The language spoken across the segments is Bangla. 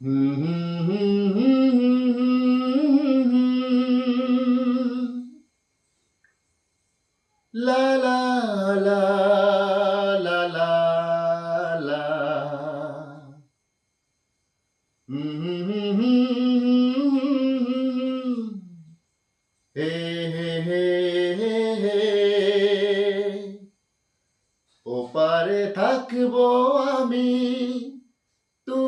লা লা লা লা লা হে হে হে। ওপারে থাকব আমি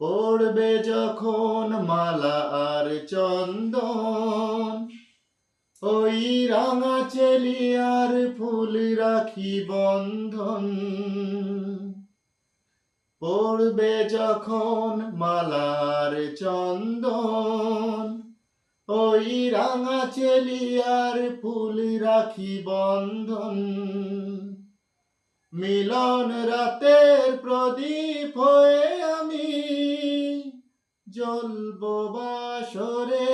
পড়বে যখন মালা আর চন্দন। ওই রাঙা চেলিয়ার ফুল রাখি বন্ধন। পড়বে যখন মালার চন্দন। ওই রাঙা চেলিয়ার ফুল রাখি বন্ধন। মিলন রাতের প্রদীপ হয়ে জ্বলব বাসরে,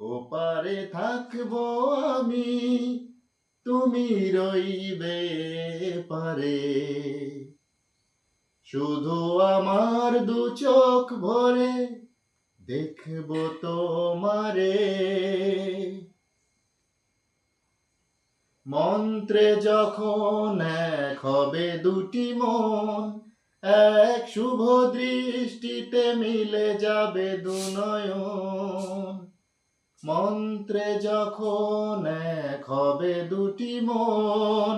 ওপারে থাকব আমি, তুমি রইবে পারে। শুধু আমার দু চোখ ভরে দেখব তোমারে। মন্ত্রে যখন এক হবে দুটি মন এক শুভ দৃষ্টিতে মিলে যাবে দুনয়ন। মন্ত্রে যখন এক হবে দুটি মন,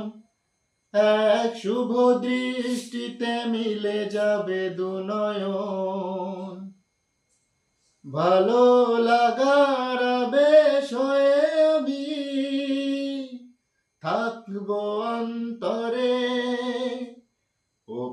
এক শুভ দৃষ্টিতে মিলে যাবে দুনয়ন। ভালো লাগার বেশ হয়ে আমি থাকব অন্তরে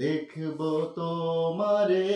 দেখব তোমারে।